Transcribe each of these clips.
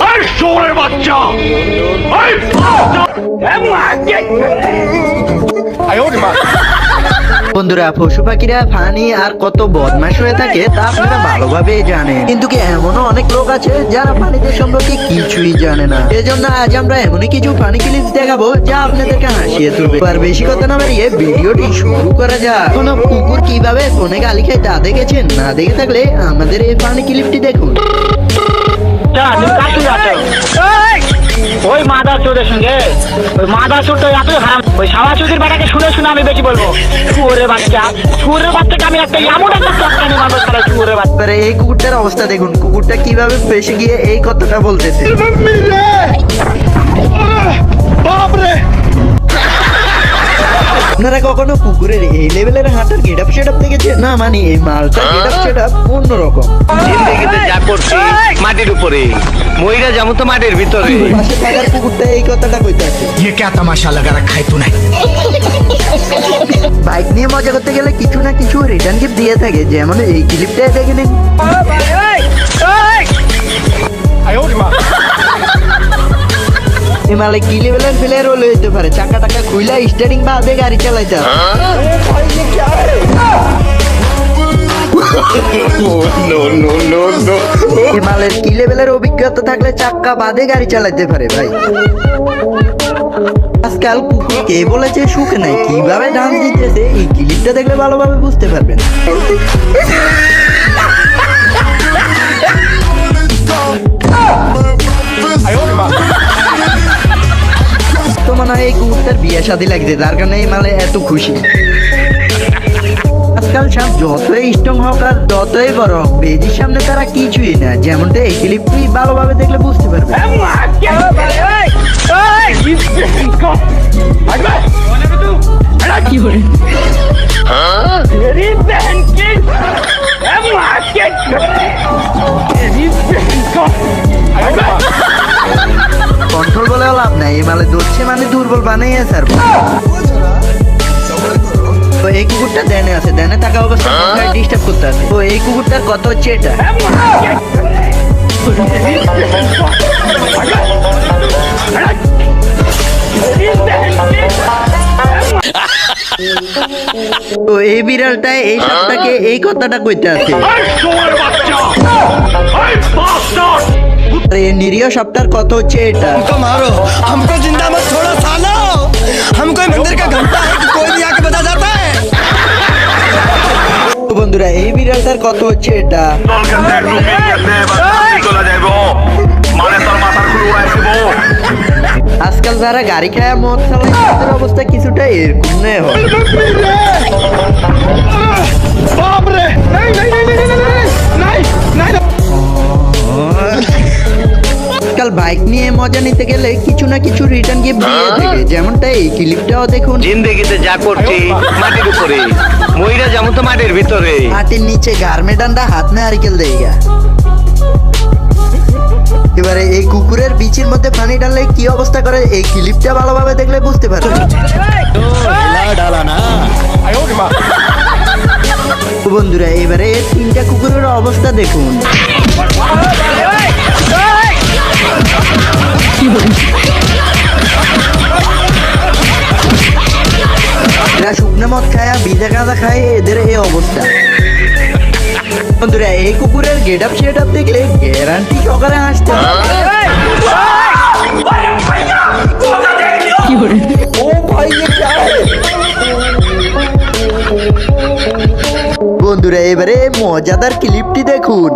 এই শোরে বাচ্চা! এই বন্ধুরা, পশু পাখিরা ফানি আর কত বদমাশ হয়ে থাকে তা আপনারা ভালোভাবে জানেন। কিন্তু কি এমনও অনেক লোক আছে যারা প্রাণীদের সম্পর্কে কিছুই জানে না? এজন্য আজ আমরা এমনই কিছু ফানি ক্লিপস দেখাবো যা আপনাদেরকে হাসিয়ে তুলবে। আর বেশি কথা না বাড়িয়ে ভিডিওটি শুরু করা যাক। কোনো কুকুর কীভাবে ফোনে গালি খায় তা দেখেছেন? না দেখে থাকলে আমাদের এই ফানি ক্লিপটি দেখুন। যা, তুমি? ওই সঙ্গে। ওই হারাম। ওই বেটাকে শুনে শুনে আমি বেশি বলব। বাচ্চা। বাচ্চাকে আমি একটা এমন একটা শুয়োরের বাচ্চা। এই কুকুরটার অবস্থা দেখুন। কুকুরটা কীভাবে গিয়ে এই কথাটা বলতেছে। আপনারা কখনো কুকুরের এই লেভেলের হাঁটার গেট আপ সেট আপ দেখেছেন? না মানে এই মালটার গেট আপ সেট আপ করছি মাটির উপরে মইরা যাব তো মাটির ভিতরে। এই কথাটা কইতাছে ইয়ে কে তামাশা লাগারা খাইতো না বাইক নিয়ে মজা করতে গেলে কিছু না কিছু রিটার্ন গিফট দিয়ে থাকে যেমন এই ক্লিপটা দেখে নিন। হিমালয় কিলি লেভেলের প্লেয়ার হলে হইতে পারে? চাকা টাকা খুইলা স্টারিং বাদে গাড়ি চালাইতে হ্যাঁ? কি লেভেলের অভিজ্ঞতা থাকলে চাক্কা বাদে গাড়ি পারে ভাই। আজকাল কুকুর কে বলেছে নাই, কীভাবে ডান্স দিতেছে, এই ক্লিপটা দেখলে ভালোভাবে বুঝতে পারবেন। তো মনে হয় এই কুকুরটার বিয়ে শাদী লাগছে, যার কারণে এই মালে এত খুশি। স্ট্রং হোক আর যতই বড় হোক বেজির সামনে তারা কিছুই না। যেমনটা এই ক্লিপটি ভালোভাবে দেখলে বুঝতে পারবে। কন্ট্রোল বলে লাভ নাই এই মালে ধরছে মানে দুর্বল বানাইয়ে স্যার তো এই কুকুরটা ধ্যানে আছে ধ্যানে থাকা অবস্থায় ডিস্টার্ব করতে আছে তো এই কুকুরটার কত হচ্ছে এটা। তো এই বিড়ালটা এই সবটাকে এই কথাটা কইতে আছে। নিরীহ সবটার কত হচ্ছে এটা। মারো আমকো জিন্দা উড়াই দিব। আজকাল যারা গাড়ি খায় মদ চালায় তাদের অবস্থা কিছুটা এরকম হয় আজকাল বাইক নিয়ে মজা নিতে গেলে কিছু না কিছু রিটার্ন গিফট দিয়ে থাকে। যেমনটা এই ক্লিপটাও দেখুন। জিন্দগিতে যা করছি মাটির উপরে মহিলা যেমন তো মাটির ভিতরে। মাটির নিচে গার্মেডানরা হাত মে আরিকেল দেয়গা এবারে এই কুকুরের বিচির মধ্যে পানি ডাললে কি অবস্থা করে? এই ক্লিপটা ভালোভাবে দেখলে বুঝতে পারবে। বন্ধুরা, এবারে তিনটা কুকুরের অবস্থা দেখুন। দেখা দেখায় খায়, এদের এই অবস্থা। বন্ধুরা, এই কুকুরের গেট আপ সেট আপ দেখলে গ্যারান্টি সকালে আসতে বন্ধুরা, এবারে মজাদার ক্লিপটি দেখুন।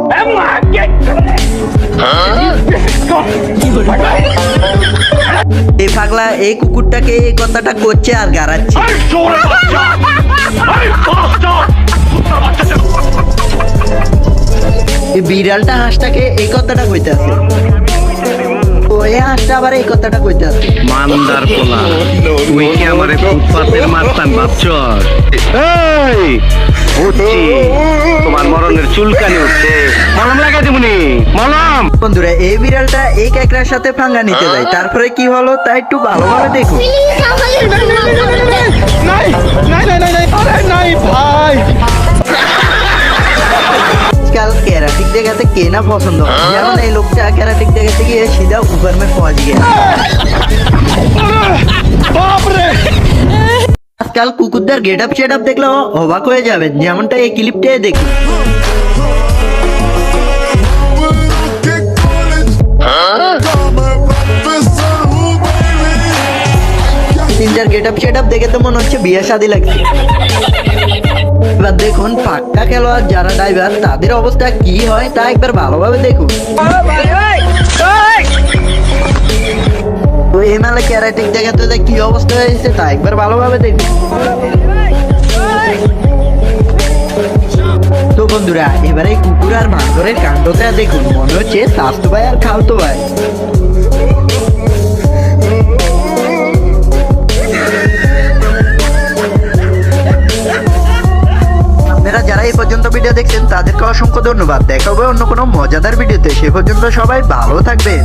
এ পাগলা, এই কুকুরটাকে এই কথাটা করছে আর গাড়াচ্ছে বিড়ালটা হাঁসটাকে এই কথাটা কইতে আছে। ওই হাঁসটা আবার এই কথাটা কইতে আছে। মান্দার পোলা তুই কি আমারে ফুটপাতের মারতাম ভাবছ এই তোমার মরণের চুলকানি হচ্ছে মলম। বন্ধুরা এই বিড়ালটা এই ক্যাকড়ার সাথে ফাঙ্গা নিতে যায়। তারপরে কি হলো তা একটু ভালোভাবে দেখুন। আজকাল ক্যারাটিক দেখাতে কে না পছন্দ? যেমন এই লোকটা ক্যারাটিক দেখাতে গিয়ে সিধা উপর মে পৌঁছ গিয়ে আজকাল কুকুরদের গেট আপ সেট আপ দেখলেও অবাক হয়ে যাবেন। যেমনটা এই ক্লিপটাই দেখুন। গেট আপ সেট আপ দেখে তো মনে হচ্ছে বিয়ে শাদি লাগছে। এবার দেখুন পাক্কা খেলোয়াড় যারা ড্রাইভার তাদের অবস্থা কি হয় তা একবার ভালোভাবে দেখুন। কি অবস্থা হয়েছে, তা একবার ভালোভাবে দেখুন। তো বন্ধুরা, এবারে কুকুর আর মাংসরের কাণ্ডটা দেখুন, মনে হচ্ছে স্বাস্থ্য ভাই আর খালতো ভাই অসংখ্য ধন্যবাদ। দেখা হবে অন্য কোনো মজাদার ভিডিওতে। সে পর্যন্ত সবাই ভালো থাকবেন।